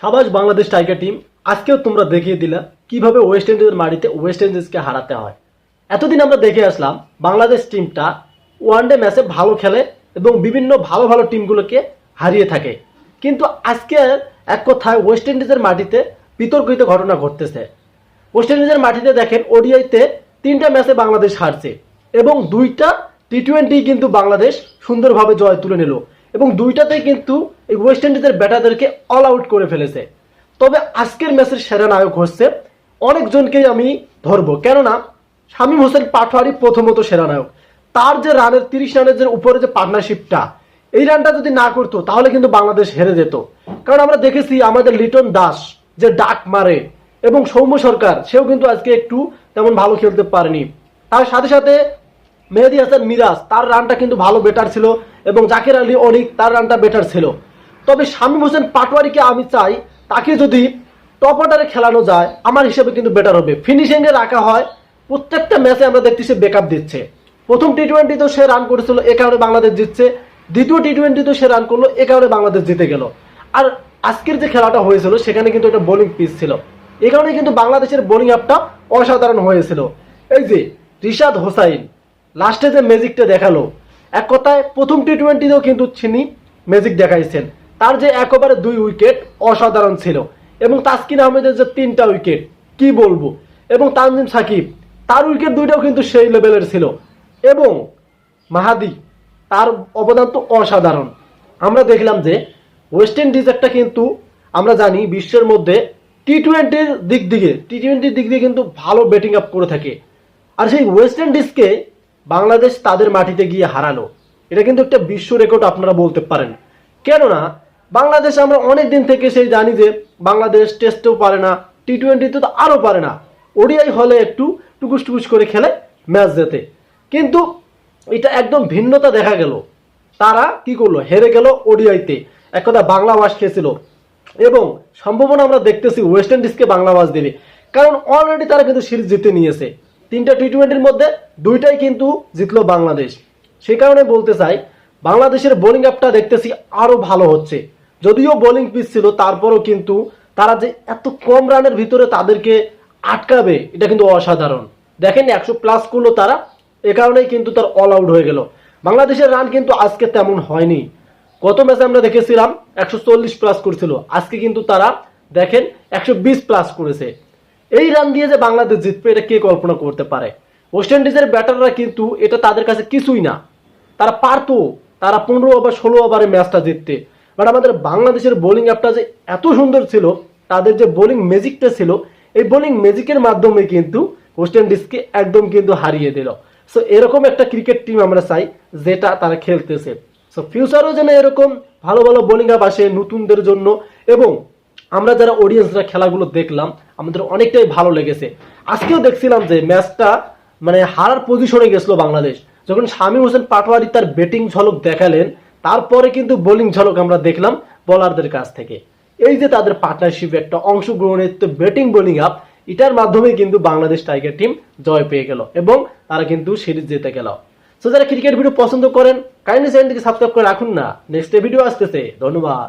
সাবাস Bangladesh tiger team, আজকেও তোমরা দেখিয়ে দিলা কীভাবে ওয়েস্ট ইন্ডিজের মাটিতে ওয়েস্ট ইন্ডিজকে হারাতে হয়। এতদিন আমরা দেখে আসলাম বাংলাদেশ টিমটা ওয়ানডে ম্যাচে ভালো খেলে এবং বিভিন্ন ভালো ভালো টিমগুলোকে হারিয়ে থাকে। কিন্তু আজকে এক কথায় ওয়েস্ট ইন্ডিজের মাটিতে বিতর্কিত ঘটনা ঘটতেছে। ওয়েস্ট ইন্ডিজের মাটিতে দেখেন ওডিআইতে তিনটা ম্যাচে বাংলাদেশ হারছে এবং দুইটা টি টোয়েন্টি কিন্তু বাংলাদেশ সুন্দরভাবে জয় তুলে নিল। এবং দুইটাতেই কিন্তু এই ওয়েস্ট ইন্ডিজের ব্যাটারদেরকে অল আউট করে ফেলেছে। তবে আজকের ম্যাচের সেরা নায়ক হচ্ছে অনেকজনকেই আমি ধরবো। কেননা, শামীম হোসেন পাটোয়ারি প্রথমত সেরা নায়ক। তার যে রানের, তিরিশ রানের যে উপরে যে পার্টনারশিপটা এই রানটা যদি না করতো, তাহলে কিন্তু বাংলাদেশ হেরে যেত। কারণ আমরা দেখেছি আমাদের লিটন দাস যে ডাক মারে, এবং সৌম্য সরকার, সেও কিন্তু আজকে একটু তেমন ভালো খেলতে পারেনি। তার সাথে সাথে মেহেদি হাসান মিরাজ, তার রানটা কিন্তু ভালো বেটার ছিল এবং জাকির আলী অনিক, তার রানটা বেটার ছিল। তবে শামীম হোসেন পাটোয়ারিকে আমি চাই তাকে যদি টপ অর্ডারে খেলানো যায়, আমার হিসেবে কিন্তু বেটার হবে। ফিনিশিংয়ে রাখা হয়, প্রত্যেকটা ম্যাচে আমরা দেখছি দেখতেছি ব্যাকআপ দিচ্ছে। প্রথম টি টোয়েন্টিতেও সে রান করেছিল, এ কারণে বাংলাদেশ জিতছে। দ্বিতীয় টি টোয়েন্টিতেও সে রান করল, এ কারণে বাংলাদেশ জিতে গেল। আর আজকের যে খেলাটা হয়েছিল, সেখানে কিন্তু একটা বোলিং পিচ ছিল। এই কারণে কিন্তু বাংলাদেশের বোলিং আপটা অসাধারণ হয়েছিল। এই যে রিশাদ হোসাইন লাস্টে যে ম্যাজিকটা দেখাল, এক কথায় প্রথম টি টোয়েন্টিতেও কিন্তু তিনি ম্যাজিক দেখাইছেন। তার যে একেবারে দুই উইকেট অসাধারণ ছিল। এবং তাসকিন আহমেদের যে তিনটা উইকেট কি বলব? এবং তানজিম সাকিব, তার উইকেট দুইটাও কিন্তু সেই লেভেলের ছিল। এবং মাহাদি, তার অবদান তো অসাধারণ। আমরা দেখলাম যে ওয়েস্ট ইন্ডিজ একটা কিন্তু আমরা জানি বিশ্বের মধ্যে টি টোয়েন্টির দিক দিকে টি টোয়েন্টির দিক দিয়ে কিন্তু ভালো ব্যাটিং আপ করে থাকে। আর সেই ওয়েস্ট ইন্ডিজকে বাংলাদেশ তাদের মাটিতে গিয়ে হারালো। এটা কিন্তু একটা বিশ্ব রেকর্ড আপনারা বলতে পারেন। কেননা, বাংলাদেশ আমরা অনেক দিন থেকে সেই জানি যে বাংলাদেশ টেস্টেও পারে না টি টোয়েন্টিতে তো আরও পারে না। ওডিআই হলে একটু টুকুস টুকুস করে খেলে ম্যাচ জেতে। কিন্তু এটা একদম ভিন্নতা দেখা গেল। তারা কি করল? হেরে গেল ওডিআইতে। এক কথা বাংলা ওয়াশ খেয়েছিল। এবং সম্ভাবনা আমরা দেখতেছি ওয়েস্ট ইন্ডিজকে বাংলা ওয়াশ দেবে। কারণ অলরেডি তারা কিন্তু সিরিজ জিতে নিয়েছে। তিনটা টি টোয়েন্টির মধ্যে দুইটাই কিন্তু জিতলো বাংলাদেশ। সেই কারণে বলতে চাই, বাংলাদেশের বোলিং আপটা দেখতেছি আরও ভালো হচ্ছে। যদিও বোলিং পিচ ছিল, তারপরও কিন্তু তারা যে এত কম রানের ভিতরে তাদেরকে আটকাবে, এটা কিন্তু অসাধারণ। দেখেন একশো প্লাস করল তারা, এ কারণেই কিন্তু তার অল আউট হয়ে গেল। বাংলাদেশের রান কিন্তু আজকে তেমন হয়নি। গত ম্যাচে আমরা দেখেছিলাম, একশো চল্লিশ প্লাস করেছিল। আজকে কিন্তু তারা, দেখেন, একশো বিশ প্লাস করেছে। এই রান দিয়ে যে বাংলাদেশ জিতবে, এটা কে কল্পনা করতে পারে? ওয়েস্ট ইন্ডিজের ব্যাটাররা কিন্তু এটা তাদের কাছে কিছুই না। তারা পারতো, তারা পনেরো ওভার ষোলো ওভারে ম্যাচটা জিততে। বাট আমাদের বাংলাদেশের বোলিং অ্যাপটা যে এত সুন্দর ছিল, তাদের যে বোলিং ম্যাজিকটা ছিল, এই বোলিং ম্যাজিকের মাধ্যমে কিন্তু ওয়েস্ট ইন্ডিজকে একদম কিন্তু হারিয়ে দিল। সো এরকম একটা ক্রিকেট টিম আমরা চাই, যেটা তারা খেলতেছে। সো ফিউচারও যেন এরকম ভালো ভালো বোলিং আপ আসে নতুনদের জন্য এবং আমরা যারা অডিয়েন্সরা খেলাগুলো দেখলাম, আমাদের অনেকটাই ভালো লেগেছে। আজকেও দেখছিলাম যে ম্যাচটা মানে হারার পজিশনে গেছিল বাংলাদেশ। যখন শামীম হোসেন পাটোয়ারি তার ব্যাটিং ঝলক দেখালেন, তারপরে কিন্তু বোলিং ঝলক আমরা দেখলাম বোলারদের কাছ থেকে। এই যে তাদের পার্টনারশিপ একটা অংশগ্রহণের তো ব্যাটিং বোলিং আপ এটার মাধ্যমে কিন্তু বাংলাদেশ টাইগার টিম জয় পেয়ে গেল এবং তারা কিন্তু সিরিজ জিতে গেল। সো যারা ক্রিকেট ভিডিও পছন্দ করেন কাইন্ডলি চ্যানেলটিকে সাবস্ক্রাইব করে রাখুন না। নেক্সট ভিডিও আসতেছে। ধন্যবাদ।